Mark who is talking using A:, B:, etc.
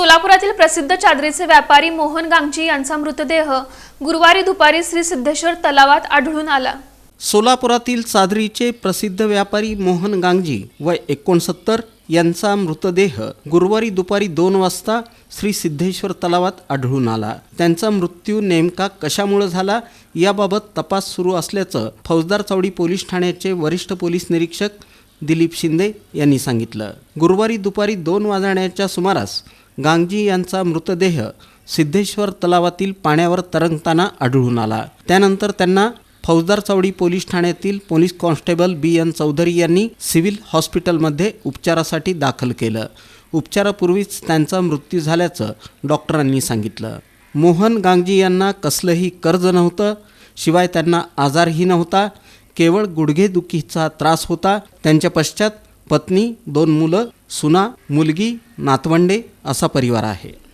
A: सोलापुरातील प्रसिद्ध चादरीचे व्यापारी मोहन गांगजी यांचा मृतदेह गुरुवारी दुपारी श्री सिद्धेश्वर तलावात आढळून आला.
B: सोलापुरातील चादरीचे प्रसिद्ध व्यापारी मोहन गांगजी वय एकोणसत्तर यांचा मृतदेह गुरुवारी दुपारी दोन वाजता श्री सिद्धेश्वर तलावात आढळून आला. त्यांचा मृत्यू नेमका कशामुळे झाला याबाबत तपास सुरू असल्याचं फौजदार चौडी पोलीस ठाण्याचे वरिष्ठ पोलीस निरीक्षक दिलीप शिंदे यांनी सांगितलं. गुरुवारी दुपारी दोन वाजण्याच्या सुमारास गांगजी यांचा मृतदेह सिद्धेश्वर तलावातील पाण्यावर तरंगताना आढळून आला. त्यानंतर त्यांना फौजदार चौडी पोलीस ठाण्यातील police constable B N Chaudhari यांनी सिव्हिल हॉस्पिटलमध्ये उपचारासाठी दाखल केलं. उपचारापूर्वीच त्यांचा मृत्यू झाल्याचं डॉक्टरांनी सांगितलं. मोहन गांगजी यांना कसलंही कर्ज नव्हतं शिवाय त्यांना आजारही नव्हता केवळ गुडघेदुखीचा त्रास होता. त्यांच्या पश्चात पत्नी दोन मुलं सुना मुलगी नातवंडे असा परिवार आहे.